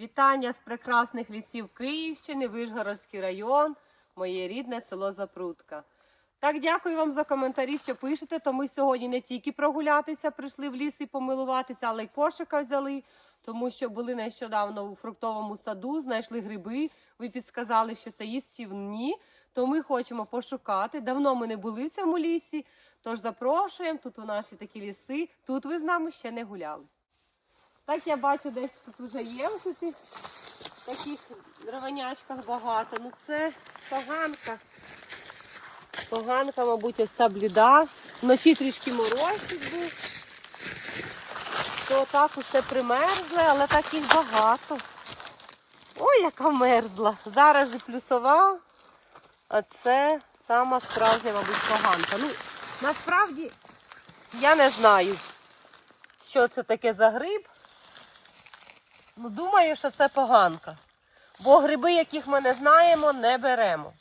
Вітання з прекрасних лісів Київщини, Вишгородський район, моє рідне село Запрудка. Так, дякую вам за коментарі, що пишете. То ми сьогодні не тільки прогулятися, прийшли в ліс і помилуватися, але й кошика взяли, тому що були нещодавно у фруктовому саду, знайшли гриби. Ви підсказали, що це їстівні. То ми хочемо пошукати. Давно ми не були в цьому лісі, тож запрошуємо. Тут у наші такі ліси. Тут ви з нами ще не гуляли. Так я бачу, десь тут вже є ось у цих таких дрованячках багато. Ну це поганка. Поганка, мабуть, ось та бліда. Вночі трішки морозчик був. То так усе примерзле, але так їх багато. Ой, яка мерзла. Зараз і плюсова, а це сама справжня, мабуть, поганка. Ну, насправді я не знаю, що це таке за гриб. Ну, думаю, що це поганка. Бо гриби, яких ми не знаємо, не беремо.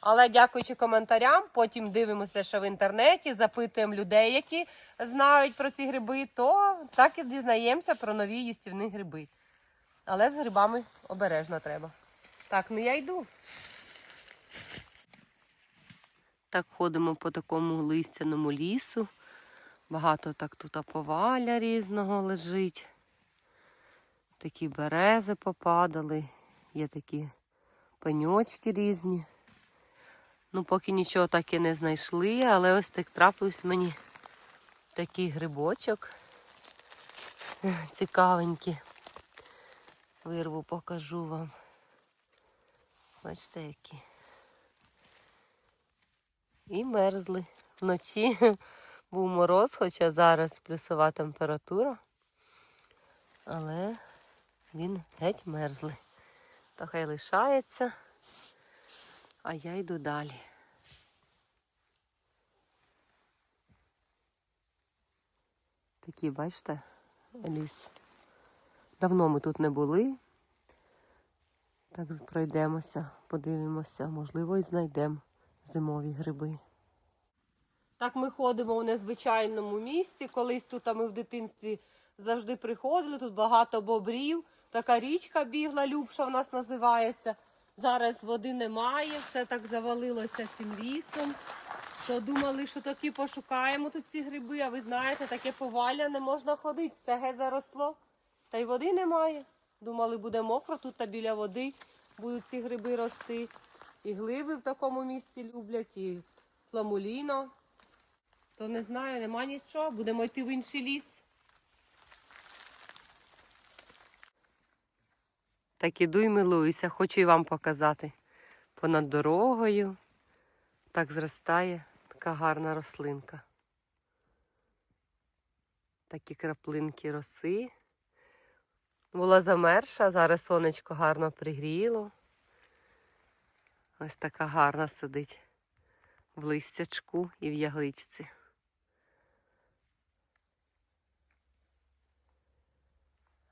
Але дякуючи коментарям, потім дивимося ще в інтернеті, запитуємо людей, які знають про ці гриби, то так і дізнаємося про нові їстівні гриби. Але з грибами обережно треба. Так, ну я йду. Так ходимо по такому листяному лісу. Багато так тут поваля різного лежить. Такі берези попадали, є такі пеньочки різні. Ну, поки нічого так і не знайшли, але ось так трапився мені такий грибочок. Цікавенький. Вирву покажу вам. Бачите, які. І мерзли. Вночі був мороз, хоча зараз плюсова температура. Але він геть мерзлий. То хай лишається, а я йду далі. Такий, бачите, ліс. Давно ми тут не були. Так пройдемося, подивимося, можливо, і знайдемо зимові гриби. Так ми ходимо у незвичайному місці. Колись тут а ми в дитинстві завжди приходили, тут багато бобрів. Така річка бігла, Любша в нас називається. Зараз води немає, все так завалилося цим лісом. То думали, що такі пошукаємо тут ці гриби, а ви знаєте, таке повалля не можна ходити, все геть заросло. Та й води немає. Думали, буде мокро тут та біля води будуть ці гриби рости. І гливи в такому місці люблять, і фламуліно. То не знаю, нема нічого. Будемо йти в інший ліс. Так іду і милуюся, хочу і вам показати. Понад дорогою так зростає така гарна рослинка. Такі краплинки роси. Була замерша, зараз сонечко гарно пригріло. Ось така гарна сидить в листячку і в ягличці.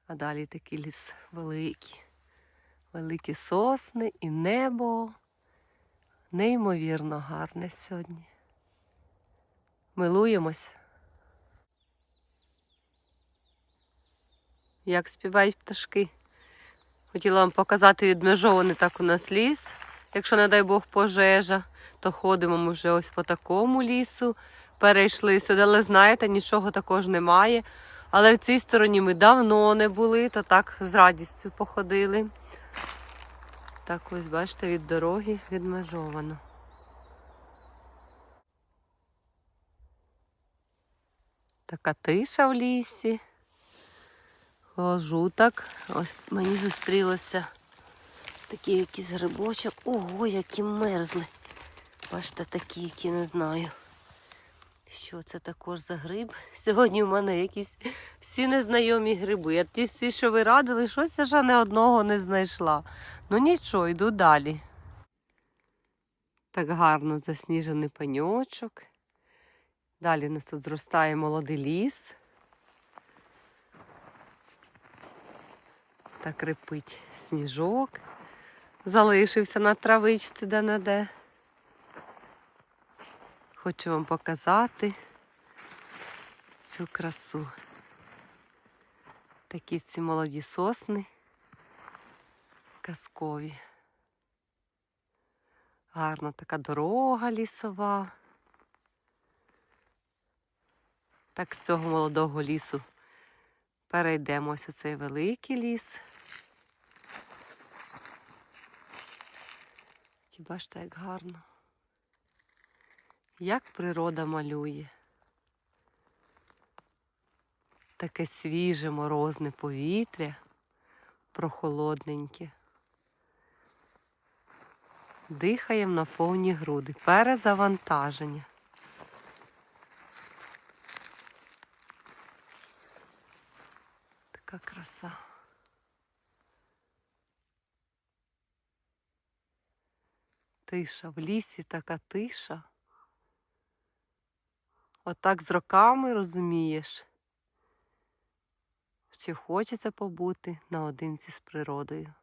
А далі такий ліс великий. Великі сосни і небо. Неймовірно гарне сьогодні. Милуємось. Як співають пташки. Хотіла вам показати відмежований так у нас ліс. Якщо, не дай Бог, пожежа, то ходимо ми вже ось по такому лісу. Перейшли сюди, але знаєте, нічого також немає. Але в цій стороні ми давно не були, то так з радістю походили. Так ось, бачите, від дороги відмежовано. Така тиша в лісі. Хожу так. Ось мені зустрілося такий якийсь грибочок. Ого, які мерзли. Бачите, такі, які не знаю. Що це також за гриб? Сьогодні в мене якісь всі незнайомі гриби. А ті всі, що ви радили, щось я ще не одного не знайшла. Ну нічого, йду далі. Так гарно засніжений пеньочок. Далі у нас тут зростає молодий ліс. Так рипить сніжок. Залишився на травичці де-не-де. Хочу вам показати цю красу. Такі ці молоді сосни. казкові. Гарна така дорога лісова. Так з цього молодого лісу перейдемо ось у цей великий ліс. І бачите, як гарно. Як природа малює. Таке свіже морозне повітря, прохолодненьке. Дихаємо на повні груди. Перезавантаження. Така краса. Тиша в лісі, така тиша. Отак з роками розумієш, чи хочеться побути наодинці з природою.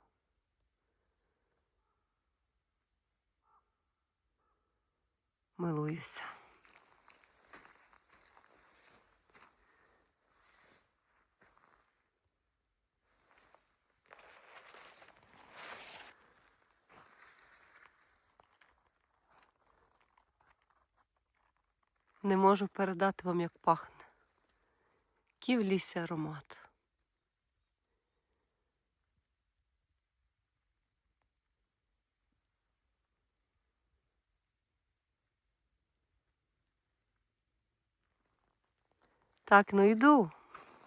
Милуюся. Не можу передати вам, як пахне. Який в лісі аромат. Так, ну йду,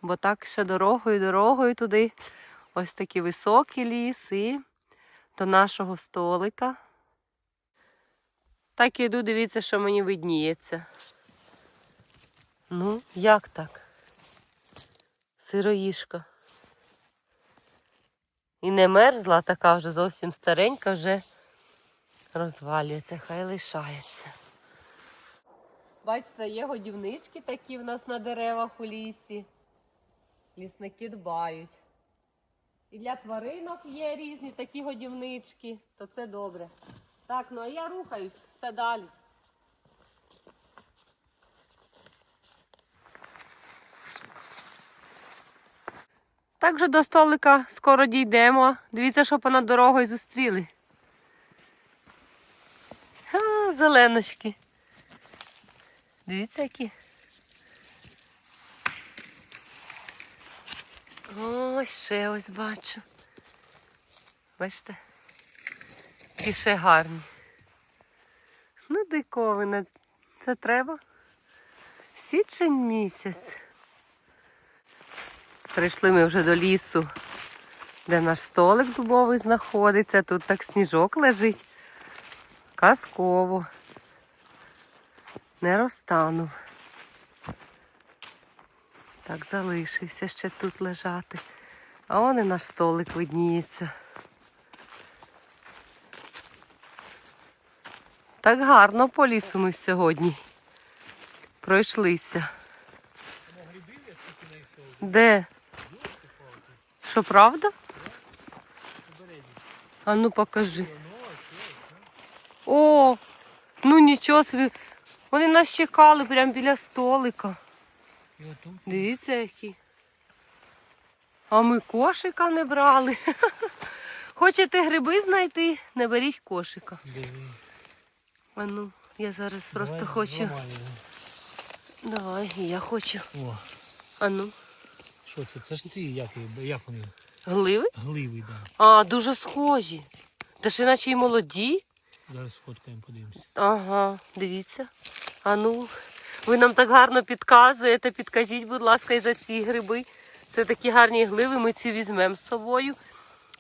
бо так ще дорогою, дорогою туди. Ось такий високий ліс і до нашого столика. Так іду, дивіться, що мені видніється. Ну, як так? Сироїшка. І не мерзла, така вже зовсім старенька, вже розвалюється, хай лишається. Бачите, є годівнички такі в нас на деревах у лісі. Лісники дбають. І для тваринок є різні такі годівнички, то це добре. Так, ну а я рухаюсь все далі. Так вже до столика скоро дійдемо. Дивіться, що понад дорогою зустріли. А, зеленочки. Дивіться, які. Ось ще ось бачу. Бачите? І ще гарні. Ну, диковина. Це треба. Січень місяць. Прийшли ми вже до лісу, де наш столик дубовий знаходиться. Тут так сніжок лежить. Казково. Не розтанув. Так залишився ще тут лежати. А он і наш столик видніється. Так гарно по лісу ми сьогодні пройшлися. Де? Що правда? А ну покажи. О, ну нічого собі. Вони нас чекали прямо біля столика. Дивіться які. А ми кошика не брали. Хочете гриби знайти, не беріть кошика. А ну, я зараз просто хочу. Давай, я хочу. О, А ну, що це? Це ж ці, як, як вони? гливи? Гливи, да. А, дуже схожі. Та ж іначе й молоді. Зараз сфоткаємо, подивимося. Ага, дивіться. А ну, ви нам так гарно підказуєте. Підкажіть, будь ласка, і за ці гриби. Це такі гарні гливи, ми ці візьмемо з собою.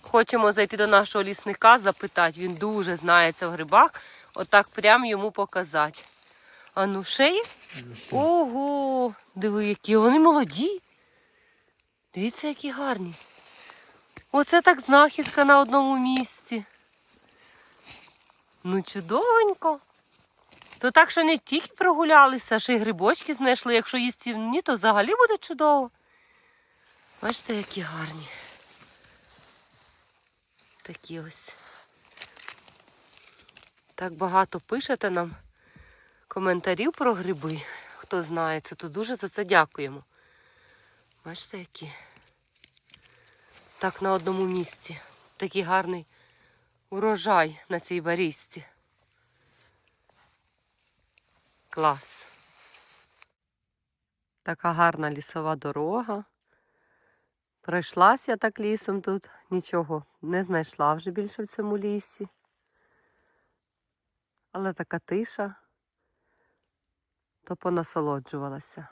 Хочемо зайти до нашого лісника, запитати. Він дуже знається в грибах. Отак прям йому показати. А ну, ще є? Ого! Диви, які вони молоді. Дивіться, які гарні. Оце так знахідка на одному місці. Ну, чудовенько. То так, що не тільки прогулялися, ще й грибочки знайшли. Якщо їстівні, то взагалі буде чудово. Бачите, які гарні. Такі ось. Так багато пишете нам коментарів про гриби. Хто знає це, то дуже за це дякуємо. Бачите, які? Так, на одному місці. Такий гарний урожай на цій барісті. Клас. Така гарна лісова дорога. Пройшлася я так лісом тут, нічого не знайшла вже більше в цьому лісі. Але така тиша, то понасолоджувалася.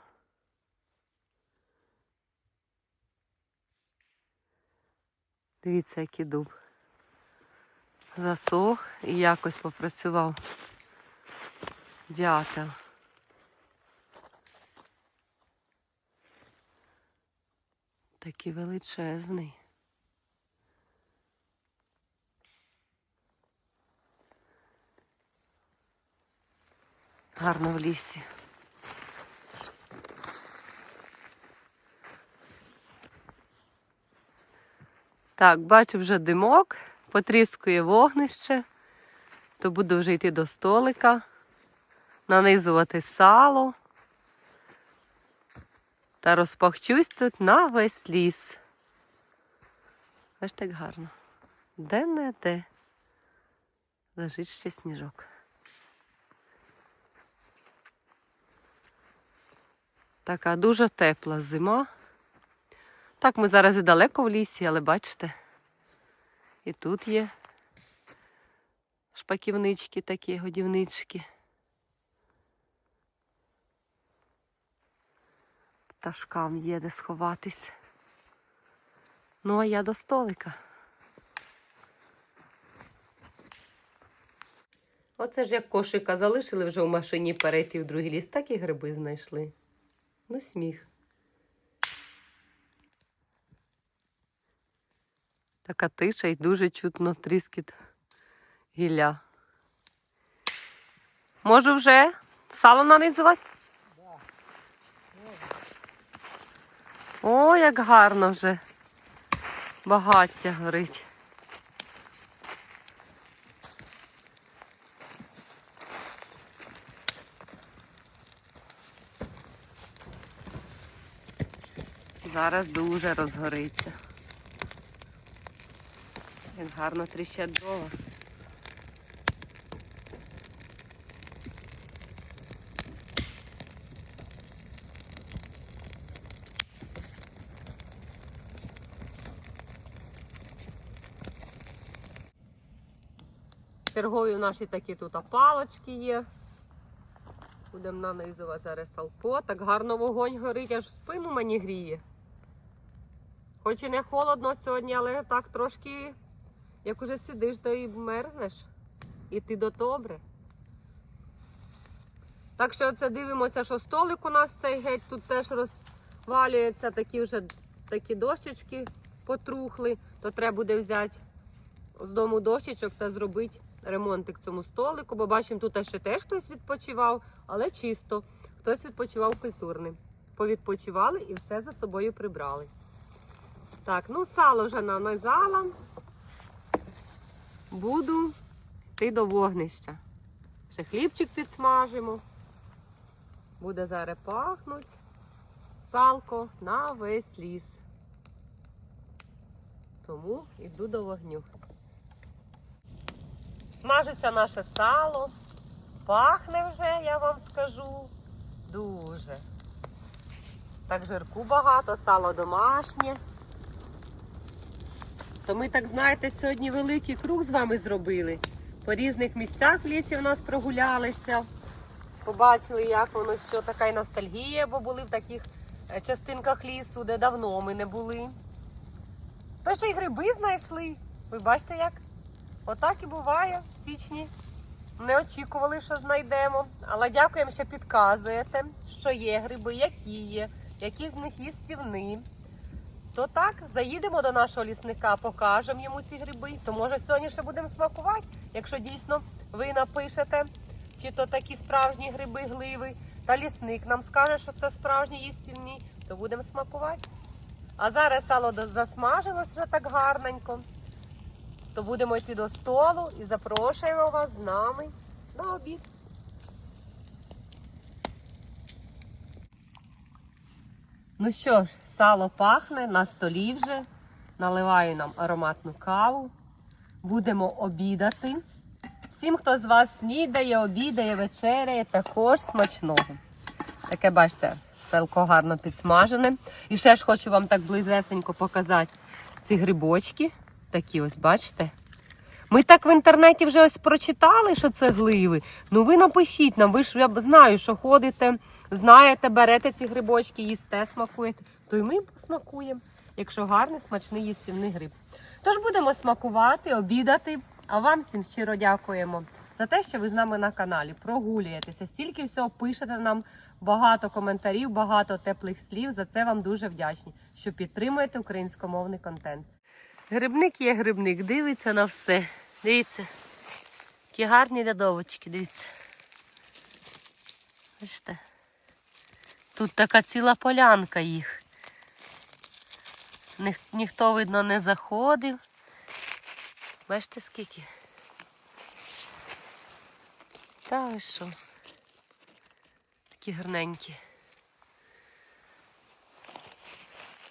Дивіться, який дуб. Засох і якось попрацював дятел. Такий величезний. Гарно в лісі. Так, бачу вже димок, потріскує вогнище, то буду вже йти до столика, нанизувати сало та розпахчусь тут на весь ліс. Аж так гарно. Де не де. Лежить ще сніжок. Така дуже тепла зима. Так, ми зараз і далеко в лісі, але бачите, і тут є шпаківнички такі, годівнички. Пташкам є де сховатись. Ну, а я до столика. Оце ж як кошика залишили вже в машині перейти в другий ліс, так і гриби знайшли. Ну, сміх. Така тиша і дуже чутно тріскіт гілля. Можу вже сало нанизувати? О, як гарно вже. Багаття горить. Зараз дуже розгориться. Як гарно тріщать дрова. Чергові в наші такі тут палочки є. Будемо нанизувати зараз салко. Так гарно вогонь горить, аж спину мені гріє. Хоч і не холодно сьогодні, але так трошки, як уже сидиш, то і мерзнеш. І ти до добре. Так що це дивимося, що столик у нас цей геть тут теж розвалюється, такі вже такі дощечки потрухли, то треба буде взяти з дому дощечок та зробити ремонтик цьому столику, бо бачимо, тут ще теж хтось відпочивав, але чисто. Хтось відпочивав культурним. Повідпочивали і все за собою прибрали. Так, ну сало вже нанизала. Буду йти до вогнища. Ще хлібчик підсмажимо. Буде зараз пахнуть. Салко на весь ліс. Тому йду до вогню. Смажиться наше сало. Пахне вже, я вам скажу. Дуже. Так жирку багато, сало домашнє. То ми, так знаєте, сьогодні великий круг з вами зробили. По різних місцях в лісі в нас прогулялися. Побачили, як воно, що така й ностальгія, бо були в таких е, частинках лісу, де давно ми не були. То ще й гриби знайшли. Ви бачите як? Отак і буває в січні. Не очікували, що знайдемо. Але дякуємо, що підказуєте, що є гриби, які є, які з них є сівни. То так, заїдемо до нашого лісника, покажемо йому ці гриби. То може сьогодні ще будемо смакувати, якщо дійсно ви напишете, чи то такі справжні гриби, гливи, та лісник нам скаже, що це справжні їстівні, то будемо смакувати. А зараз сало засмажилось вже так гарненько. То будемо йти до столу і запрошуємо вас з нами на обід. Ну що ж, сало пахне на столі вже. наливаю нам ароматну каву. Будемо обідати. Всім, хто з вас снідає, обідає, вечеряє, також смачного. Таке, бачите, селко гарно підсмажене. І ще ж хочу вам так близесенько показати ці грибочки. Такі ось, бачите? Ми так в інтернеті вже ось прочитали, що це гливи. Ну ви напишіть нам, ви ж я знаю, що ходите, знаєте, берете ці грибочки, їсте, смакуєте. То й ми посмакуємо, якщо гарний, смачний їстівний гриб. Тож будемо смакувати, обідати. А вам всім щиро дякуємо за те, що ви з нами на каналі. Прогулюєтеся, стільки всього пишете нам, багато коментарів, багато теплих слів. За це вам дуже вдячні, що підтримуєте українськомовний контент. Грибник є грибник, дивиться на все. Дивіться. Які гарні рядовочки, дивіться. Бачите? Тут така ціла полянка їх. Ніх, ніхто, видно, не заходив. Бачите скільки? Та ви що? Такі гарненькі.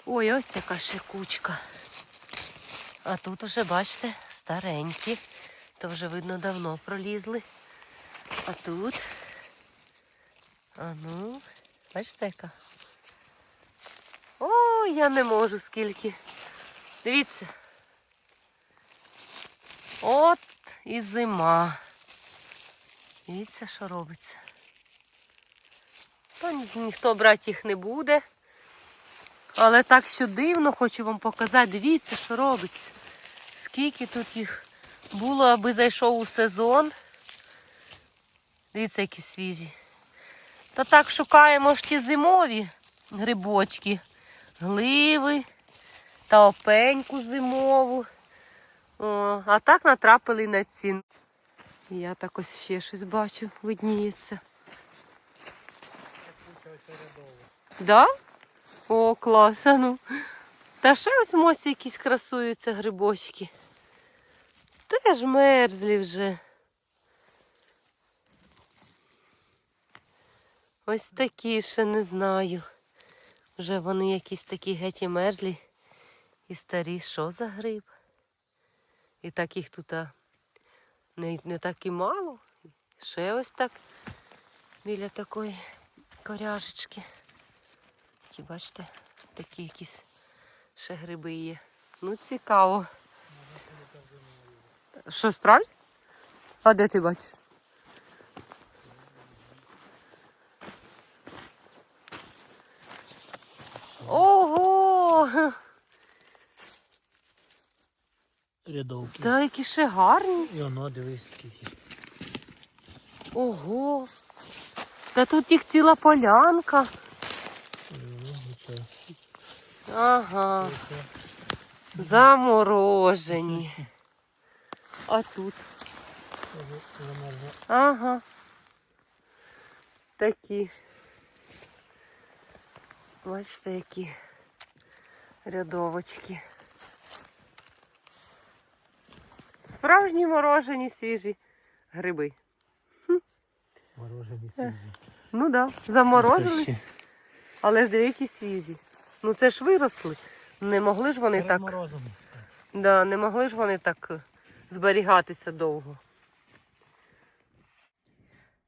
Ой, ось яка ще кучка. А тут уже, бачите, старенькі. То вже, видно, давно пролізли. А тут. А ну, бачите яка? Ой, я не можу скільки. Дивіться. От і зима. Дивіться, що робиться. Ні- ніхто брати їх не буде. Але так що дивно, хочу вам показати. Дивіться, що робиться. Скільки тут їх було, аби зайшов у сезон. Дивіться, які свіжі. Та так шукаємо ж ті зимові грибочки, гливи та опеньку зимову. О, а так натрапили на ці. Я так ось ще щось бачу, видніється. Да? О, клас, а ну. Та ще ось мосі якісь красуються грибочки. Теж мерзлі вже. Ось такі ще не знаю. Вже вони якісь такі геть і мерзлі і старі. Що за гриб? І так їх тут не, не так і мало. Ще ось так біля такої коряжечки. Такі, бачите, такі якісь ще гриби є. Ну, цікаво. Що, справді? А де ти бачиш? Ого! Рядовки. Та які ще гарні. І воно дивись скільки. Ого. Та тут їх ціла полянка. Ну. Ага. Заморожені. А тут. Ага. Такі. Бачите, які рядовочки. Справжні морожені свіжі гриби. Морожені свіжі. Ну так, да, заморозились, але ж деякі свіжі. Ну це ж виросли. Не могли ж вони так. Да, не могли ж вони так е, зберігатися довго.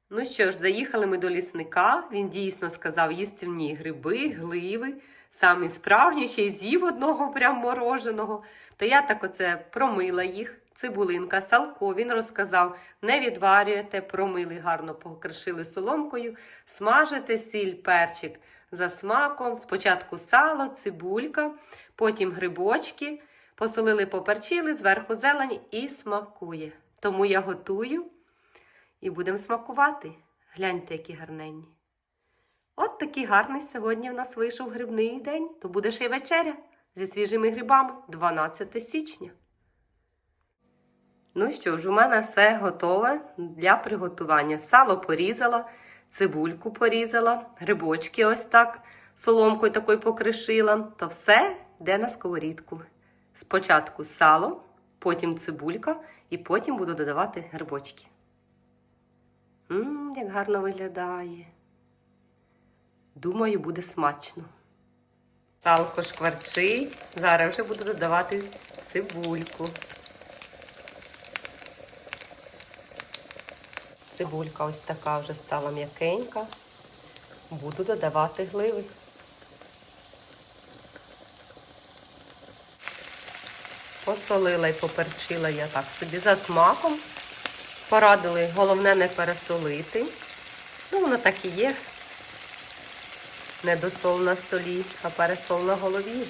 Ну що ж, заїхали ми до лісника. Він дійсно сказав їстівні гриби, гливи, самі справжні, ще з'їв одного прям мороженого. То я так оце промила їх. Цибулинка, салко, він розказав, не відварюєте, промили, гарно покришили соломкою, смажите сіль, перчик за смаком. Спочатку сало, цибулька, потім грибочки, посолили, поперчили, зверху зелень і смакує. Тому я готую і будемо смакувати. Гляньте, які гарненні. От такий гарний сьогодні в нас вийшов грибний день. То буде ще й вечеря зі свіжими грибами 12 січня. Ну що ж, у мене все готове для приготування. Сало порізала, цибульку порізала, грибочки ось так соломкою такою покришила. То все йде на сковорідку. Спочатку сало, потім цибулька і потім буду додавати грибочки. Мм, як гарно виглядає. Думаю, буде смачно. Салко шкварчить. Зараз вже буду додавати цибульку. Цибулька ось така вже стала м'якенька. Буду додавати гливи. Посолила і поперчила я так собі за смаком. Порадили, головне не пересолити. Ну, воно так і є. Не досол на столі, а пересол на голові.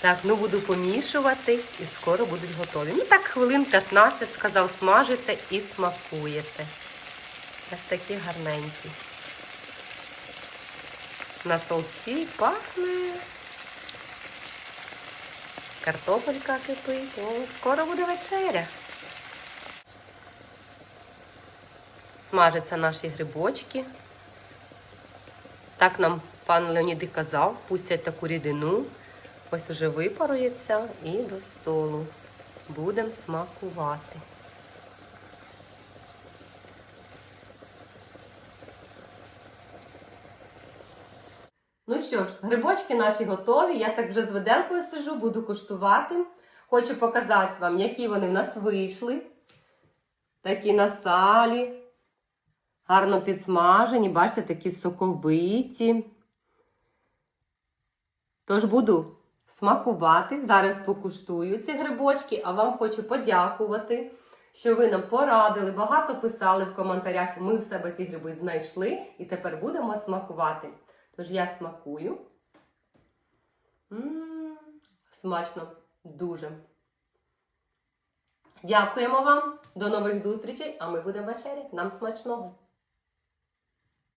Так, ну буду помішувати і скоро будуть готові. Ну так, хвилин 15, сказав, смажите і смакуєте. Ось такі гарненькі. На солці пахне. Картопелька кипить. О, скоро буде вечеря. Смажаться наші грибочки. Так нам пан Леонід і казав, пустять таку рідину. Ось уже випарується і до столу. Будемо смакувати. Ну що ж, грибочки наші готові. Я так вже з виделкою сижу, буду куштувати. Хочу показати вам, які вони в нас вийшли. Такі на салі. Гарно підсмажені, бачите, такі соковиті. Тож буду смакувати. Зараз покуштую ці грибочки, а вам хочу подякувати, що ви нам порадили, багато писали в коментарях. Ми в себе ці гриби знайшли і тепер будемо смакувати. Тож я смакую. М, Смачно, дуже. Дякуємо вам. До нових зустрічей, а ми будемо вечеряти. Нам смачного.